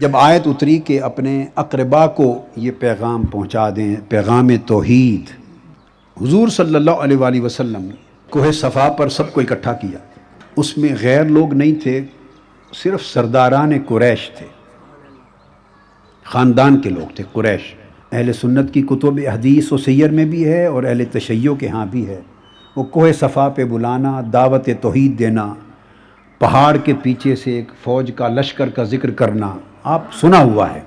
جب آیت اتری کہ اپنے اقربا کو یہ پیغام پہنچا دیں، پیغام توحید، حضور صلی اللہ علیہ وآلہ وسلم کوہ صفا پر سب کو اکٹھا کیا۔ اس میں غیر لوگ نہیں تھے، صرف سرداران قریش تھے۔ خاندان کے لوگ تھے، قریش۔ اہل سنت کی کتب حدیث و سیر میں بھی ہے اور اہل تشیع کے ہاں بھی ہے۔ وہ کوہ صفا پہ بلانا، دعوت توحید دینا، پہاڑ کے پیچھے سے ایک فوج کا لشکر کا ذکر کرنا۔ آپ سنا ہوا ہے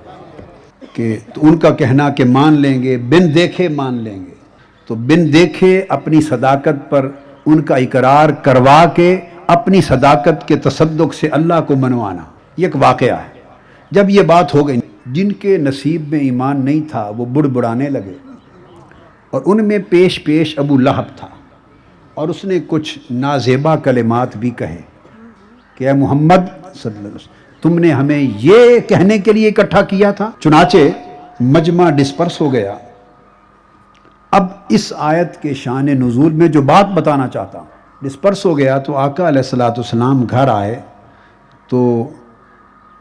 کہ تو ان کا کہنا کہ مان لیں گے، بن دیکھے مان لیں گے۔ تو بن دیکھے اپنی صداقت پر ان کا اقرار کروا کے اپنی صداقت کے تصدق سے اللہ کو منوانا۔ یہ ایک واقعہ ہے۔ جب یہ بات ہو گئی، جن کے نصیب میں ایمان نہیں تھا، وہ بڑ بڑانے لگے۔ اور ان میں پیش پیش ابو لہب تھا۔ اور اس نے کچھ نازیبا کلمات بھی کہے کہ اے محمد صلی اللہ علیہ وسلم تم نے ہمیں یہ کہنے کے لیے اکٹھا کیا تھا؟ چنانچہ مجمع ڈسپرس ہو گیا۔ اب اس آیت کے شان نزول میں جو بات بتانا چاہتا ہوں ڈسپرس ہو گیا تو آقا علیہ السلاۃ والسلام گھر آئے تو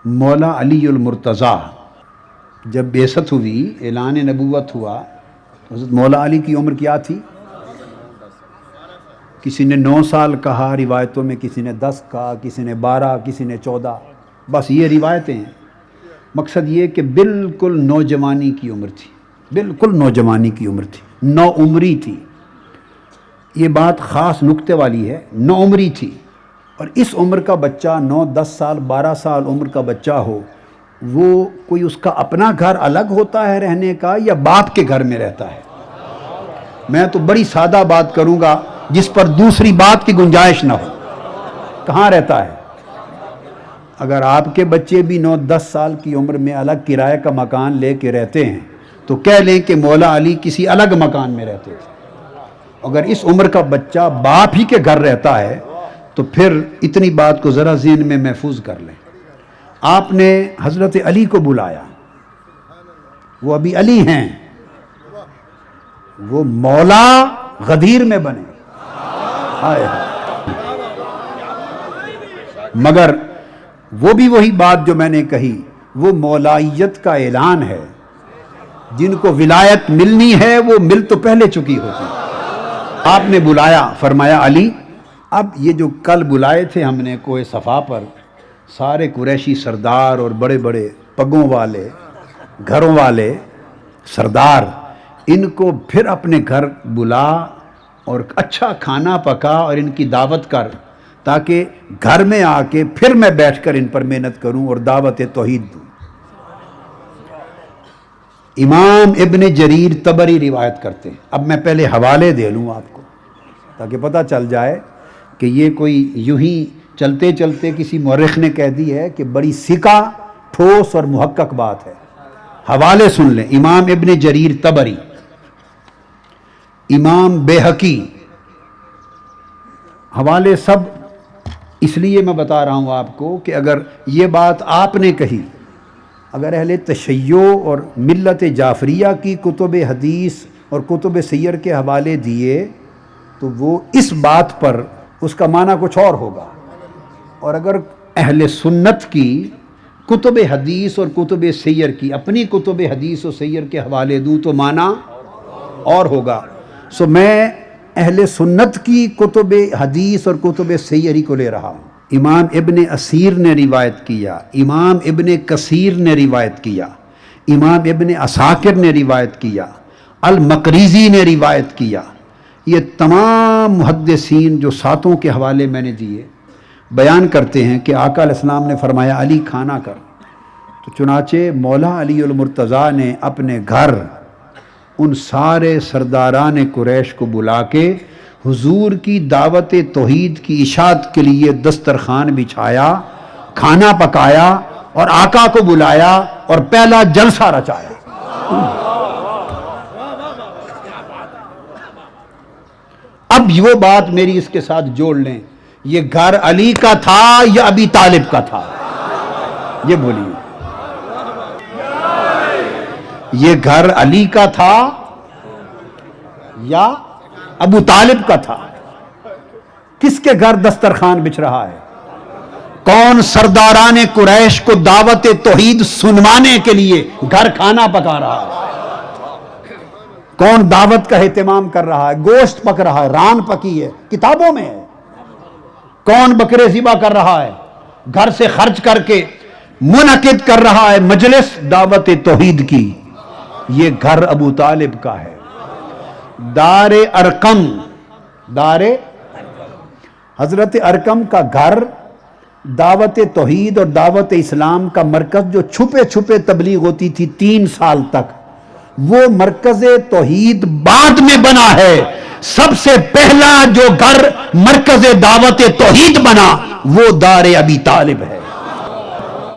مولا علی المرتضیٰ جب بیست ہوئی، اعلان نبوت ہوا۔ تو حضرت مولا علی کی عمر کیا تھی؟ کسی نے نو سال کہا، روایتوں میں کسی نے دس کہا، کسی نے بارہ، کسی نے چودہ۔ بس یہ روایتیں ہیں۔ مقصد یہ کہ بالکل نوجوانی کی عمر تھی۔ بالکل نوجوانی کی عمر تھی۔ نو عمری تھی۔ یہ بات خاص نقطے والی ہے۔ نو عمری تھی۔ اور اس عمر کا بچہ نو، دس سال، بارہ سال عمر کا بچہ ہو، وہ کوئی اس کا اپنا گھر الگ ہوتا ہے رہنے کا یا باپ کے گھر میں رہتا ہے؟ میں تو بڑی سادہ بات کروں گا جس پر دوسری بات کی گنجائش نہ ہو۔ کہاں رہتا ہے؟ اگر آپ کے بچے بھی نو دس سال کی عمر میں الگ کرائے کا مکان لے کے رہتے ہیں، تو کہہ لیں کہ مولا علی کسی الگ مکان میں رہتے تھے۔ اگر اس عمر کا بچہ باپ ہی کے گھر رہتا ہے، تو پھر اتنی بات کو ذرا ذہن میں محفوظ کر لیں۔ آپ نے حضرت علی کو بلایا۔ وہ ابھی علی ہیں۔ وہ مولا غدیر میں بنے۔ آئے۔ مگر وہ بھی وہی بات جو میں نے کہی، وہ مولائیت کا اعلان ہے۔ جن کو ولایت ملنی ہے، وہ مل تو پہلے چکی ہوتی۔ آپ نے بلایا، فرمایا، علی، اب یہ جو کل بلائے تھے ہم نے کوئے صفا پر، سارے قریشی سردار اور بڑے بڑے پگوں والے، گھروں والے سردار، ان کو پھر اپنے گھر بلا اور اچھا کھانا پکا اور ان کی دعوت کر۔ تاکہ گھر میں آ کے پھر میں بیٹھ کر ان پر محنت کروں اور دعوت توحید دوں۔ امام ابن جریر تبری روایت کرتے ہیں۔ اب میں پہلے حوالے دے لوں آپ کو، تاکہ پتہ چل جائے کہ یہ کوئی یوں ہی چلتے چلتے کسی مورخ نے کہہ دی ہے کہ بڑی سکا ٹھوس اور محقق بات ہے۔ حوالے سن لیں۔ امام ابن جریر تبری امام بے حقی۔ حوالے سب اس لیے میں بتا رہا ہوں آپ کو کہ اگر یہ بات آپ نے کہی، اگر اہل تشیع اور ملت جعفریہ کی کتب حدیث اور کتب سیر کے حوالے دیے، تو وہ اس بات پر اس کا معنی کچھ اور ہوگا۔ اور اگر اہل سنت کی کتب حدیث اور کتب سیر کی، اپنی کتب حدیث و سیر کے حوالے دوں، تو معنی اور ہوگا۔ سو میں اہل سنت کی کتب حدیث اور کتب سیری کو لے رہا ہوں۔ امام ابن اسیر نے روایت کیا، امام ابن کثیر نے روایت کیا، امام ابن اساکر نے روایت کیا، المقریزی نے روایت کیا۔ یہ تمام محدثین جو ساتوں کے حوالے میں نے دیے، بیان کرتے ہیں کہ آقا علیہ السلام نے فرمایا، علی کھانا کر۔ تو چنانچہ مولا علی المرتضیٰ نے اپنے گھر ان سارے سرداران قریش کو بلا کے حضور کی دعوت توحید کی اشاعت کے لیے دسترخوان بچھایا، کھانا پکایا اور آقا کو بلایا اور پہلا جلسہ رچایا۔ اب وہ بات میری اس کے ساتھ جوڑ لیں۔ یہ گھر علی کا تھا یا ابھی طالب کا تھا؟ یہ بولیے۔ یہ گھر علی کا تھا یا ابو طالب کا تھا؟ کس کے گھر دسترخوان بچھ رہا ہے؟ کون سرداران قریش کو دعوت توحید سنوانے کے لیے گھر کھانا پکا رہا ہے؟ کون دعوت کا اہتمام کر رہا ہے؟ گوشت پک رہا ہے، ران پکی ہے، کتابوں میں ہے۔ کون بکرے ذبح کر رہا ہے؟ گھر سے خرچ کر کے منعقد کر رہا ہے مجلس دعوت توحید کی۔ یہ گھر ابو طالب کا ہے۔ دار ارکم دار حضرت ارکم کا گھر، دعوت توحید اور دعوت اسلام کا مرکز جو چھپے چھپے تبلیغ ہوتی تھی تین سال تک، وہ مرکز توحید بعد میں بنا ہے۔ سب سے پہلا جو گھر مرکز دعوت توحید بنا، وہ دار ابی طالب ہے۔